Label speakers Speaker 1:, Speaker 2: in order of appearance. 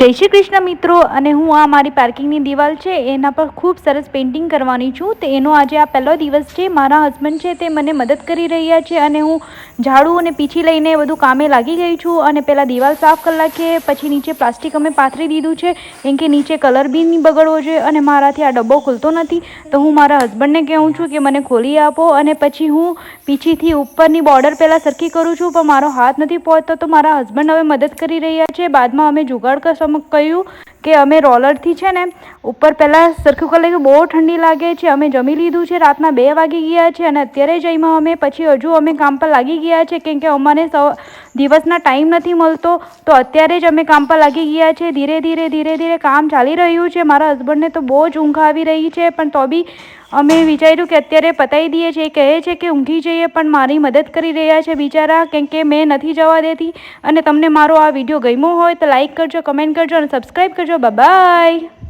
Speaker 1: જય શ્રી કૃષ્ણ મિત્રો, અને હું આ મારી પાર્કિંગની દિવાલ છે, એના પર ખૂબ સરસ પેઇન્ટિંગ કરવાની છું. તો એનો આજે આ પહેલો દિવસ છે, મારા હસબન્ડ છે તે મને મદદ કરી રહ્યા છે, અને હું ઝાડુ અને પીછી લઈને બધું કામે લાગી ગઈ છું અને પહેલાં દિવાલ સાફ કરી નાખીએ, પછી નીચે પ્લાસ્ટિક અમે પાથરી દીધું છે, કેમ કે નીચે કલર બી નહીં બગડવો જોઈએ અને મારાથી આ ડબ્બો ખુલતો નથી. તો હું મારા હસબન્ડને કહું છું કે મને ખોલી આપો અને પછી હું પીછીથી ઉપરની બોર્ડર પહેલાં સરખી કરું છું, પણ મારો હાથ નથી પહોંચતો. તો મારા હસબન્ડ હવે મદદ કરી રહ્યા છે. બાદમાં અમે જુગાડ કહ્યું કે અમે રોલરથી છે ને ઉપર પહેલાં સરખું કરી લઈએ બહુ ઠંડી લાગે છે, અમે જમી લીધું છે, રાતના બે વાગી ગયા છે અને અત્યારે જઈમાં અમે પછી હજુ અમે કામ પર લાગી ગયા છે, કેમ કે અમને સવ દિવસના ટાઈમ નથી મળતો, તો અત્યારે જ અમે કામ પર લાગી ગયા છે, ધીરે ધીરે ધીરે ધીરે કામ ચાલી રહ્યું છે, મારા હસબન્ડને તો બહુ જ ઊંઘ આવી રહી છે, પણ તો બી અમે વિચાર્યું કે અત્યારે પતાવી દઈએ છીએ કહે છે કે ઊંઘી જઈએ, પણ મારી મદદ કરી રહ્યા છે બિચારા, કેમ કે મેં નથી જવા દેતી અને તમને મારો આ વીડિયો ગમ્યો હોય તો લાઈક કરજો, કમેન્ટ કરજો અને સબસ્ક્રાઈબ કરજો બાય